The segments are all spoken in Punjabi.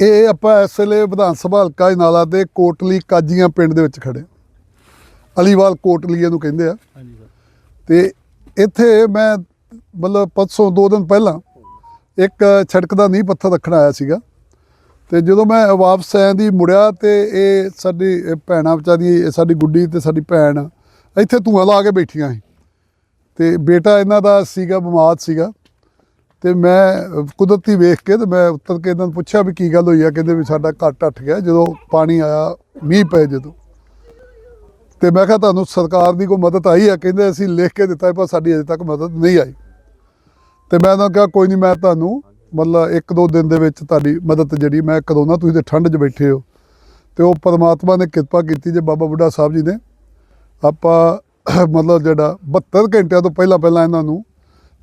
ਇਹ ਆਪਾਂ ਇਸ ਵੇਲੇ ਵਿਧਾਨ ਸਭਾ ਹਲਕਾ ਨਾਲਾ ਦੇ ਕੋਟਲੀ ਕਾਜੀਆਂ ਪਿੰਡ ਦੇ ਵਿੱਚ ਖੜੇ। ਅਲੀਵਾਲ ਕੋਟਲੀ ਇਹਨੂੰ ਕਹਿੰਦੇ ਆ। ਤੇ ਇੱਥੇ ਮੈਂ ਮਤਲਬ ਪਰਸੋਂ ਦੋ ਦਿਨ ਪਹਿਲਾਂ ਇੱਕ ਛੜਕ ਦਾ ਨੀਂਹ ਪੱਥਰ ਰੱਖਣ ਆਇਆ ਸੀਗਾ। ਤੇ ਜਦੋਂ ਮੈਂ ਵਾਪਸ ਆਇਆ ਦੀ ਮੁੜਿਆ ਤੇ ਇਹ ਸਾਡੀ ਭੈਣਾਂ ਵਿਚਾਰੀ ਸਾਡੀ ਗੁੱਡੀ ਤੇ ਸਾਡੀ ਭੈਣ ਇੱਥੇ ਧੂਆਂ ਲਾ ਕੇ ਬੈਠੀਆਂ ਸੀ। ਤੇ ਬੇਟਾ ਇਹਨਾਂ ਦਾ ਸੀਗਾ ਬਿਮਾਰ ਸੀਗਾ। ਤੇ ਮੈਂ ਕੁਦਰਤੀ ਵੇਖ ਕੇ ਤੇ ਮੈਂ ਉੱਤਰ ਕੇ ਇਹਨਾਂ ਨੂੰ ਪੁੱਛਿਆ ਵੀ ਕੀ ਗੱਲ ਹੋਈ ਆ, ਕਹਿੰਦੇ ਵੀ ਸਾਡਾ ਘਰ ਟੱਟ ਗਿਆ, ਜਦੋਂ ਪਾਣੀ ਆਇਆ ਮੀਂਹ ਪਏ ਜਦੋਂ। ਤੇ ਮੈਂ ਕਿਹਾ ਤੁਹਾਨੂੰ ਸਰਕਾਰ ਦੀ ਕੋਈ ਮਦਦ ਆਈ ਆ? ਕਹਿੰਦੇ ਅਸੀਂ ਲਿਖ ਕੇ ਦਿੱਤਾ ਪਰ ਸਾਡੀ ਅਜੇ ਤੱਕ ਮਦਦ ਨਹੀਂ ਆਈ। ਤੇ ਮੈਂ ਉਹਨਾਂ ਕਿਹਾ, ਕੋਈ ਨਹੀਂ ਮੈਂ ਤੁਹਾਨੂੰ ਮਤਲਬ ਇੱਕ ਦੋ ਦਿਨ ਦੇ ਵਿੱਚ ਤੁਹਾਡੀ ਮਦਦ ਜਿਹੜੀ, ਮੈਂ ਕਰੋਨਾ ਤੁਸੀਂ ਤੇ ਠੰਡ 'ਚ ਬੈਠੇ ਹੋ। ਤੇ ਉਹ ਪਰਮਾਤਮਾ ਨੇ ਕਿਰਪਾ ਕੀਤੀ ਜੇ ਬਾਬਾ ਬੁੱਢਾ ਸਾਹਿਬ ਜੀ ਨੇ। ਆਪਾਂ ਮਤਲਬ ਜਿਹੜਾ 72 ਘੰਟਿਆਂ ਤੋਂ ਪਹਿਲਾਂ ਪਹਿਲਾਂ ਇਹਨਾਂ ਨੂੰ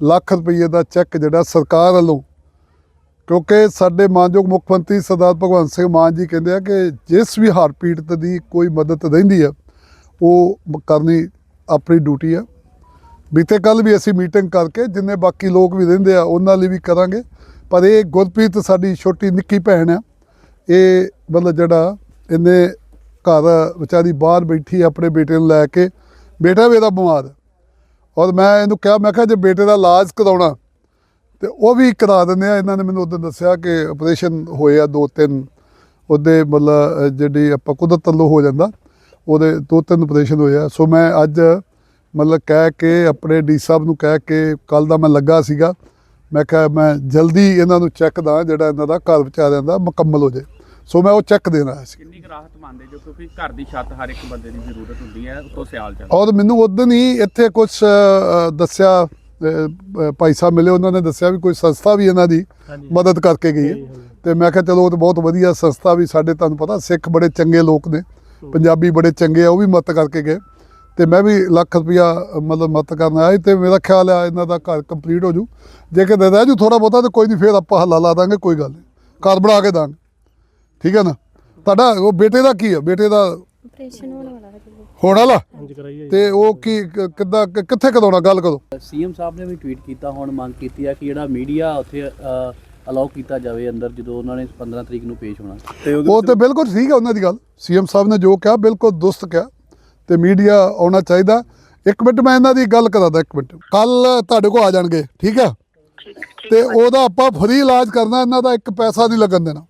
ਲੱਖ ਰੁਪਏ ਦਾ ਚੈੱਕ ਜਿਹੜਾ ਸਰਕਾਰ ਵੱਲੋਂ, ਕਿਉਂਕਿ ਸਾਡੇ ਮਾਨਯੋਗ ਮੁੱਖ ਮੰਤਰੀ ਸਰਦਾਰ ਭਗਵੰਤ ਸਿੰਘ ਮਾਨ ਜੀ ਕਹਿੰਦੇ ਆ ਕਿ ਜਿਸ ਵੀ ਹਾਰ ਪੀੜਤ ਦੀ ਕੋਈ ਮਦਦ ਰਹਿੰਦੀ ਆ, ਉਹ ਕਰਨੀ ਆਪਣੀ ਡਿਊਟੀ ਆ। ਬੀਤੇ ਕੱਲ ਵੀ ਅਸੀਂ ਮੀਟਿੰਗ ਕਰਕੇ ਜਿੰਨੇ ਬਾਕੀ ਲੋਕ ਵੀ ਰਹਿੰਦੇ ਆ, ਉਹਨਾਂ ਲਈ ਵੀ ਕਰਾਂਗੇ। ਪਰ ਇਹ ਗੁਰਪ੍ਰੀਤ ਸਾਡੀ ਛੋਟੀ ਨਿੱਕੀ ਭੈਣ ਆ, ਇਹ ਮਤਲਬ ਜਿਹੜਾ ਇਹਨੇ ਘਰ ਵਿਚਾਰੀ ਬਾਹਰ ਬੈਠੀ ਆਪਣੇ ਬੇਟੇ ਨੂੰ ਲੈ ਕੇ, ਬੇਟਾ ਵੀ ਇਹਦਾ ਬਿਮਾਰ ਹੈ ਔਰ ਮੈਂ ਇਹਨੂੰ ਕਿਹਾ, ਮੈਂ ਕਿਹਾ ਜੇ ਬੇਟੇ ਦਾ ਇਲਾਜ ਕਰਾਉਣਾ, ਤੇ ਉਹ ਵੀ ਕਰਾ ਦਿੰਦੇ ਆ। ਇਹਨਾਂ ਨੇ ਮੈਨੂੰ ਉਦੋਂ ਦੱਸਿਆ ਕਿ ਆਪਰੇਸ਼ਨ ਹੋਏ ਆ ਦੋ ਤਿੰਨ, ਉਹਦੇ ਮਤਲਬ ਜਿਹੜੀ ਆਪਾਂ ਕੁਦਰਤ ਵੱਲੋਂ ਹੋ ਜਾਂਦਾ, ਉਹਦੇ ਦੋ ਤਿੰਨ ਆਪਰੇਸ਼ਨ ਹੋਏ ਆ। ਸੋ ਮੈਂ ਅੱਜ ਮਤਲਬ ਕਹਿ ਕੇ, ਆਪਣੇ ਡੀ ਸਾਹਿਬ ਨੂੰ ਕਹਿ ਕੇ ਕੱਲ ਦਾ ਮੈਂ ਲੱਗਾ ਸੀਗਾ। ਮੈਂ ਕਿਹਾ, ਮੈਂ ਜਲਦੀ ਇਹਨਾਂ ਨੂੰ ਚੈੱਕ ਦਾਂ, ਜਿਹੜਾ ਇਹਨਾਂ ਦਾ ਘਰ ਵਿਚਾਰਿਆਂ ਦਾ ਮੁਕੰਮਲ ਹੋ ਜਾਏ। ਸੋ ਮੈਂ ਉਹ ਚੈੱਕ ਦੇਣ ਆਇਆ ਸੀ। ਕਿੰਨੀ ਕੁ ਰਾਹਤ ਮੰਨਦੇ ਜੋ ਕਿਉਂਕਿ ਘਰ ਦੀ ਛੱਤ ਹਰ ਇੱਕ ਬੰਦੇ ਦੀ ਜ਼ਰੂਰਤ ਹੁੰਦੀ ਹੈ ਉਤੋਂ ਸਿਆਲ ਚੱਲ ਔਰ ਮੈਨੂੰ ਉਦੋਂ ਹੀ ਇੱਥੇ ਕੁਝ ਦੱਸਿਆ ਭਾਈ ਸਾਹਿਬ ਮਿਲੇ ਉਹਨਾਂ ਨੇ ਦੱਸਿਆ ਵੀ ਕੋਈ ਸੰਸਥਾ ਵੀ ਇਹਨਾਂ ਦੀ ਮਦਦ ਕਰਕੇ ਗਈ ਹੈ। ਤੇ ਮੈਂ ਕਿਹਾ ਚਲੋ ਉਹ ਤਾਂ ਬਹੁਤ ਵਧੀਆ ਸੰਸਥਾ ਵੀ ਸਾਡੇ ਤੁਹਾਨੂੰ ਪਤਾ ਸਿੱਖ ਬੜੇ ਚੰਗੇ ਲੋਕ ਨੇ ਪੰਜਾਬੀ ਬੜੇ ਚੰਗੇ ਆ ਉਹ ਵੀ ਮਦਦ ਕਰਕੇ ਗਏ। ਤੇ ਮੈਂ ਵੀ ਲੱਖ ਰੁਪਇਆ ਅ, ਮਤਲਬ ਮਦਦ ਕਰਨ ਆਇਆ ਸੀ ਤੇ ਮੇਰਾ ਖਿਆਲ ਆ ਇਹਨਾਂ ਦਾ ਘਰ ਕੰਪਲੀਟ ਹੋ ਜੂ। ਜੇ ਕਿਤੇ ਰਹਿ ਜੂ ਥੋੜਾ ਬਹੁਤਾ ਤੇ ਕੋਈ ਨਹੀਂ ਫੇਰ ਆਪਾਂ ਹੱਲਾ ਲਾ ਦਾਂਗੇ ਕੋਈ ਗੱਲ ਨਹੀਂ। ਘਰ ਬਣਾ ਕੇ ਦਾਂਗੇ। ਠੀਕ ਹੈ ਨਾ? ਤੁਹਾਡਾ ਉਹ ਬੇਟੇ ਦਾ ਕੀ ਆ? ਬੇਟੇ ਦਾ ਆਪਰੇਸ਼ਨ ਹੋਣ ਵਾਲਾ ਹੈ ਜੀ ਹੋਣ ਵਾਲਾ? ਹਾਂਜੀ ਕਰਾਈਏ ਤੇ ਉਹ ਕੀ ਕ- ਕਿੱਦਾਂ ਕਿ- ਕਿੱਥੇ ਕਰਾਉਣਾ? ਗੱਲ ਕਰੋ। ਸੀਐਮ ਸਾਹਿਬ ਨੇ ਵੀ ਟਵੀਟ ਕੀਤਾ ਹੁਣ ਮੰਗ ਕੀਤੀ ਹੈ ਕਿ ਜਿਹੜਾ ਮੀਡੀਆ ਉੱਥੇ ਅਲਾਉ ਕੀਤਾ ਜਾਵੇ ਅੰਦਰ ਜਦੋਂ ਉਹਨਾਂ ਨੇ 15 ਤਰੀਕ ਨੂੰ ਪੇਸ਼ ਹੋਣਾ। ਉਹ ਤੇ ਬਿਲਕੁਲ ਠੀਕ ਹੈ ਉਹਨਾਂ ਦੀ ਗੱਲ। ਸੀਐਮ ਸਾਹਿਬ ਨੇ ਜੋ ਕਿਹਾ ਬਿਲਕੁਲ ਦੁਸਤ ਕਿਹਾ। ਤੇ ਮੀਡੀਆ ਆਉਣਾ ਚਾਹੀਦਾ। ਇੱਕ ਮਿੰਟ ਮੈਂ ਇਹਨਾਂ ਦੀ ਗੱਲ ਕਰਾਦਾ ਇੱਕ ਮਿੰਟ। ਕੱਲ ਤੁਹਾਡੇ ਕੋਲ ਆ ਜਾਣਗੇ ਠੀਕ ਹੈ ਤੇ ਉਹਦਾ ਆਪਾਂ ਫ੍ਰੀ ਇਲਾਜ ਕਰਨਾ ਇਹਨਾਂ ਦਾ ਇੱਕ ਪੈਸਾ ਨਹੀਂ ਲੱਗਣ ਦੇਣਾ।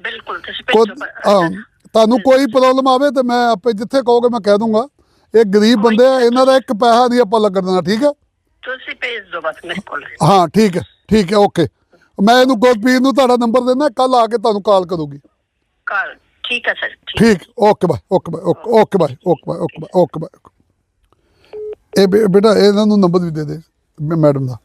ਬਿਲਕੁਲ ਤੁਸੀਂ ਭੇਜੋ ਪ- ਹਾਂ, ਤੁਹਾਨੂੰ ਕੋਈ ਪ੍ਰੋਬਲਮ ਆਵੇ ਤੇ ਮੈਂ ਆਪੇ ਜਿੱਥੇ ਕਹੋਗੇ ਮੈਂ ਕਹਿ ਦੂੰਗਾ। ਇਹ ਗਰੀਬ ਬੰਦੇ ਆ ਇਹਨਾਂ ਦਾ ਇੱਕ ਪੈਸਾ ਨਹੀਂ ਆਪਾਂ ਲੱਗਣ ਦੇਣਾ ਠੀਕ ਹੈ? ਤੁਸੀਂ ਭੇਜ ਦਿਓ ਬਸ ਮੇਰੇ ਕੋਲ। ਹਾਂ ਠੀਕ ਹੈ ਠੀਕ ਹੈ ਓਕੇ ਮੈਂ ਇਹਨੂੰ ਗੁਰਪ੍ਰੀਤ ਨੂੰ ਤੁਹਾਡਾ ਨੰਬਰ ਦੇਣਾ ਕੱਲ ਆ ਕੇ ਤੁਹਾਨੂੰ ਕਾਲ ਕਰੂਗੀ। ਕਾਲ ਠੀਕ ਹੈ ਸਰ ਠੀਕ ਠੀਕ okay bye okay bye okay okay bye okay bye okay bye okay bye ਇਹ ਬੇ- ਬੇਟਾ ਇਹਨਾਂ ਨੂੰ ਨੰਬਰ ਵੀ ਦੇ ਦੇ ਮੈ- ਮੈਡਮ ਦਾ।